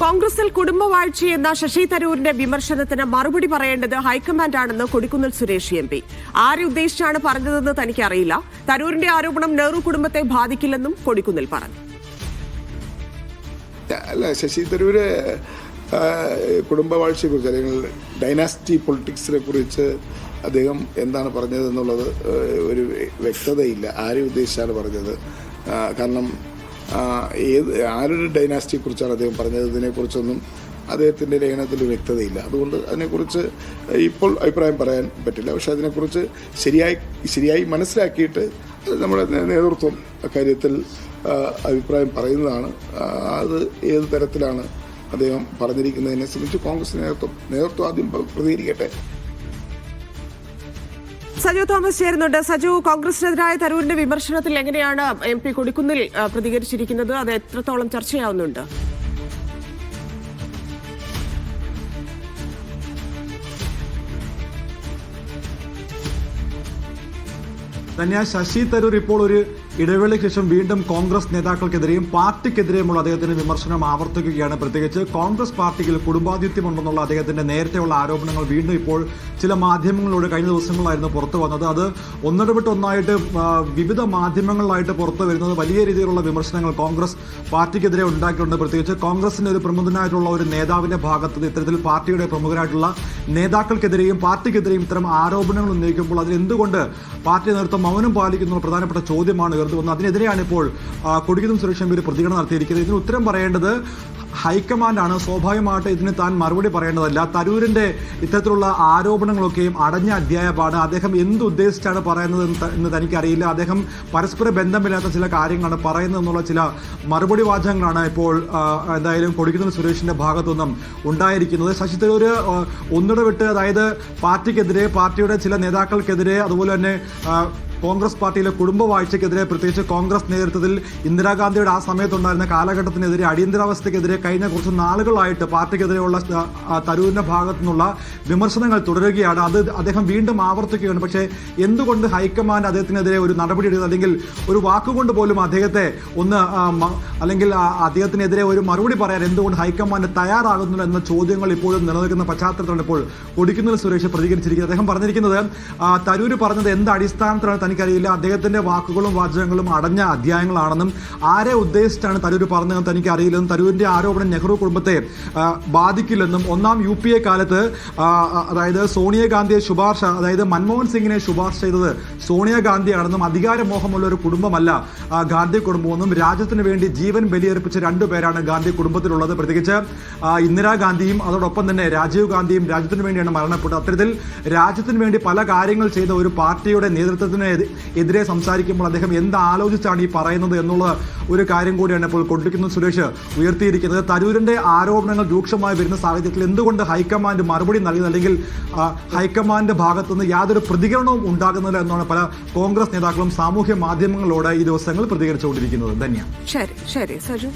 കോൺഗ്രസിൽ കുടുംബവാഴ്ചയെന്ന ശശി തരൂരിന്റെ വിമർശനത്തിന് മറുപടി പറയേണ്ടത് ഹൈക്കമാൻഡാണെന്ന് കൊടിക്കുന്നിൽ സുരേഷ് എം പി. ആരെ ഉദ്ദേശിച്ചാണ് പറഞ്ഞതെന്ന് തനിക്കറിയില്ല. തരൂരിന്റെ ആരോപണം നെഹ്റു കുടുംബത്തെ ബാധിക്കില്ലെന്നും കൊടിക്കുന്നിൽ പറഞ്ഞു. അല്ല ശശി തരൂര് കുടുംബവാഴ്ചയെക്കുറിച്ച് അല്ലെങ്കിൽ ഡൈനാസ്റ്റി പൊളിറ്റിക്സിനെ കുറിച്ച് അദ്ദേഹം എന്താണ് പറഞ്ഞതെന്നുള്ളത് ഒരു വ്യക്തതയില്ല. ആരെ ഉദ്ദേശിച്ചാണ് പറഞ്ഞത്? കാരണം ഏത് ആരൊരു ഡൈനാസ്റ്റിയെ കുറിച്ചാണ് അദ്ദേഹം പറഞ്ഞത്? ഇതിനെക്കുറിച്ചൊന്നും അദ്ദേഹത്തിന്റെ ലേഖനത്തിൽ വ്യക്തതയില്ല. അതുകൊണ്ട് അതിനെക്കുറിച്ച് ഇപ്പോൾ അഭിപ്രായം പറയാൻ പറ്റില്ല. പക്ഷെ അതിനെക്കുറിച്ച് ശരിയായി ശരിയായി മനസ്സിലാക്കിയിട്ട് നമ്മുടെ നേതൃത്വം അക്കാര്യത്തിൽ അഭിപ്രായം പറയുന്നതാണ്. അത് ഏത് തരത്തിലാണ് അദ്ദേഹം പറഞ്ഞിരിക്കുന്നതിനെ സംബന്ധിച്ച് കോൺഗ്രസ് നേതൃത്വം നേതൃത്വം ആദ്യം പ്ര- പ്രതികരിക്കട്ടെ. സജു തോമസ് ചേരുന്നുണ്ട്. സജു കോൺഗ്രസിനെതിരായ തരൂരിന്റെ വിമർശനത്തിൽ എങ്ങനെയാണ് എം പി കൊടിക്കുന്നിൽ പ്രതികരിച്ചിരിക്കുന്നത്? അത് എത്രത്തോളം ചർച്ചയാവുന്നുണ്ട്? തന്നെ ശശി തരൂർ ഇപ്പോൾ ഒരു ഇടവേളയ്ക്ക് ശേഷം വീണ്ടും കോൺഗ്രസ് നേതാക്കൾക്കെതിരെയും പാർട്ടിക്കെതിരെയുമുള്ള അദ്ദേഹത്തിന്റെ വിമർശനം ആവർത്തിക്കുകയാണ്. പ്രത്യേകിച്ച് കോൺഗ്രസ് പാർട്ടിയിൽ കുടുംബാതിഥ്യമുണ്ടെന്നുള്ള അദ്ദേഹത്തിന്റെ നേരത്തെയുള്ള ആരോപണങ്ങൾ വീണ്ടും ഇപ്പോൾ ചില മാധ്യമങ്ങളിലൂടെ കഴിഞ്ഞ ദിവസങ്ങളായിരുന്നു പുറത്തു വന്നത്. അത് ഒന്നിടവിട്ട് ഒന്നായിട്ട് വിവിധ മാധ്യമങ്ങളിലായിട്ട് പുറത്തു വരുന്നത് വലിയ രീതിയിലുള്ള വിമർശനങ്ങൾ കോൺഗ്രസ് പാർട്ടിക്കെതിരെ ഉണ്ടാക്കിയിട്ടുണ്ട്. പ്രത്യേകിച്ച് കോൺഗ്രസിന്റെ ഒരു പ്രമുഖനായിട്ടുള്ള ഒരു നേതാവിന്റെ ഭാഗത്ത് ഇത്തരത്തിൽ പാർട്ടിയുടെ പ്രമുഖരായിട്ടുള്ള നേതാക്കൾക്കെതിരെയും പാർട്ടിക്കെതിരെയും ഇത്തരം ആരോപണങ്ങൾ ഉന്നയിക്കുമ്പോൾ അതിൽ എന്തുകൊണ്ട് പാർട്ടി നേതൃത്വം മൗനം പാലിക്കുന്ന പ്രധാനപ്പെട്ട ചോദ്യമാണ് ഉയർന്നു വന്നത്. അതിനെതിരെയാണ് ഇപ്പോൾ കൊടിക്കുന്ന സുരക്ഷ ബില്ല് പ്രതികരണം നടത്തിയിരിക്കുന്നത്. ഇതിന് ഉത്തരം പറയേണ്ടത് ഹൈക്കമാൻഡാണ്. സ്വാഭാവികമായിട്ട് ഇതിന് താൻ മറുപടി പറയേണ്ടതല്ല. തരൂരിന്റെ ഇത്തരത്തിലുള്ള ആരോപണങ്ങളൊക്കെയും അടഞ്ഞ അധ്യായമാണ്. അദ്ദേഹം എന്ത് ഉദ്ദേശിച്ചാണ് പറയുന്നത് എന്ന് തനിക്കറിയില്ല. അദ്ദേഹം പരസ്പര ബന്ധമില്ലാത്ത ചില കാര്യങ്ങളാണ് പറയുന്നത് എന്നുള്ള ചില മറുപടി വാചകങ്ങളാണ് ഇപ്പോൾ എന്തായാലും കൊടിക്കുന്ന സുരേഷിന്റെ ഭാഗത്തുനിന്നും ഉണ്ടായിരിക്കുന്നത്. ശശി തരൂര് ഒന്നിടവിട്ട് അതായത് പാർട്ടിക്കെതിരെ പാർട്ടിയുടെ ചില നേതാക്കൾക്കെതിരെ അതുപോലെ തന്നെ കോൺഗ്രസ് പാർട്ടിയിലെ കുടുംബവാഴ്ചയ്ക്കെതിരെ പ്രത്യേകിച്ച് കോൺഗ്രസ് നേതൃത്വത്തിൽ ഇന്ദിരാഗാന്ധിയുടെ ആ സമയത്തുണ്ടായിരുന്ന കാലഘട്ടത്തിനെതിരെ അടിയന്തരാവസ്ഥയ്ക്കെതിരെ കഴിഞ്ഞ കുറച്ച് നാളുകളായിട്ട് പാർട്ടിക്കെതിരെയുള്ള തരൂരിന്റെ ഭാഗത്തു നിന്നുള്ള വിമർശനങ്ങൾ തുടരുകയാണ്. അത് അദ്ദേഹം വീണ്ടും ആവർത്തിക്കുകയാണ്. പക്ഷേ എന്തുകൊണ്ട് ഹൈക്കമാൻഡ് അദ്ദേഹത്തിനെതിരെ ഒരു നടപടി എടുക്കുന്നത് അല്ലെങ്കിൽ ഒരു വാക്കുകൊണ്ട് പോലും അദ്ദേഹത്തെ ഒന്ന് അല്ലെങ്കിൽ അദ്ദേഹത്തിനെതിരെ ഒരു മറുപടി പറയാൻ എന്തുകൊണ്ട് ഹൈക്കമാൻഡ് തയ്യാറാകുന്നില്ല എന്ന ചോദ്യങ്ങൾ ഇപ്പോഴും നിലനിൽക്കുന്ന പശ്ചാത്തലത്തിലാണ് ഇപ്പോൾ കൊടിക്കുന്നിൽ സുരേഷ് പ്രതികരിച്ചിരിക്കുന്നത്. അദ്ദേഹം പറഞ്ഞിരിക്കുന്നത് തരൂര് പറഞ്ഞത് എന്ത് അടിസ്ഥാനത്തിലാണ് തനിക്കറിയില്ല. അദ്ദേഹത്തിന്റെ വാക്കുകളും വാചകങ്ങളും അടഞ്ഞ അധ്യായങ്ങളാണെന്നും ആരെ ഉദ്ദേശിച്ചാണ് തരൂർ പറഞ്ഞതെന്ന് തനിക്ക് അറിയില്ലെന്നും തരൂരിന്റെ ആരോപണം നെഹ്റു കുടുംബത്തെ ബാധിക്കില്ലെന്നും ഒന്നാം യു പി എ കാലത്ത് അതായത് സോണിയാഗാന്ധിയെ ശുപാർശ അതായത് മൻമോഹൻ സിംഗിനെ ശുപാർശ ചെയ്തത് സോണിയാഗാന്ധിയാണെന്നും അധികാരമോഹമുള്ള ഒരു കുടുംബമല്ല ഗാന്ധി കുടുംബമെന്നും രാജ്യത്തിന് വേണ്ടി ജീവൻ ബലിയർപ്പിച്ച രണ്ടുപേരാണ് ഗാന്ധി കുടുംബത്തിലുള്ളത്. പ്രത്യേകിച്ച് ഇന്ദിരാഗാന്ധിയും അതോടൊപ്പം തന്നെ രാജീവ് ഗാന്ധിയും രാജ്യത്തിന് വേണ്ടിയാണ് മരണപ്പെട്ടത്. അത്തരത്തിൽ രാജ്യത്തിന് വേണ്ടി പല കാര്യങ്ങൾ ചെയ്ത ഒരു പാർട്ടിയുടെ നേതൃത്വത്തിന് എതിരെ സംസാരിക്കുമ്പോൾ അദ്ദേഹം എന്ത് ആലോചിച്ചാണ് ഈ പറയുന്നത് എന്നുള്ള ഒരു കാര്യം കൂടിയാണ് ഇപ്പോൾ കൊണ്ടിരിക്കുന്ന സുരേഷ് ഉയർത്തിയിരിക്കുന്നത്. തരൂരിന്റെ ആരോപണങ്ങൾ രൂക്ഷമായി വരുന്ന സാഹചര്യത്തിൽ എന്തുകൊണ്ട് ഹൈക്കമാൻഡ് മറുപടി നൽകുന്നത് അല്ലെങ്കിൽ ഹൈക്കമാൻഡ് ഭാഗത്തുനിന്ന് യാതൊരു പ്രതികരണവും ഉണ്ടാകുന്നില്ല എന്നാണ് പല കോൺഗ്രസ് നേതാക്കളും സാമൂഹ്യ മാധ്യമങ്ങളോട് ഈ ദിവസങ്ങൾ പ്രതികരിച്ചുകൊണ്ടിരിക്കുന്നത്. ധന്യ. ശരി ശരി സജു.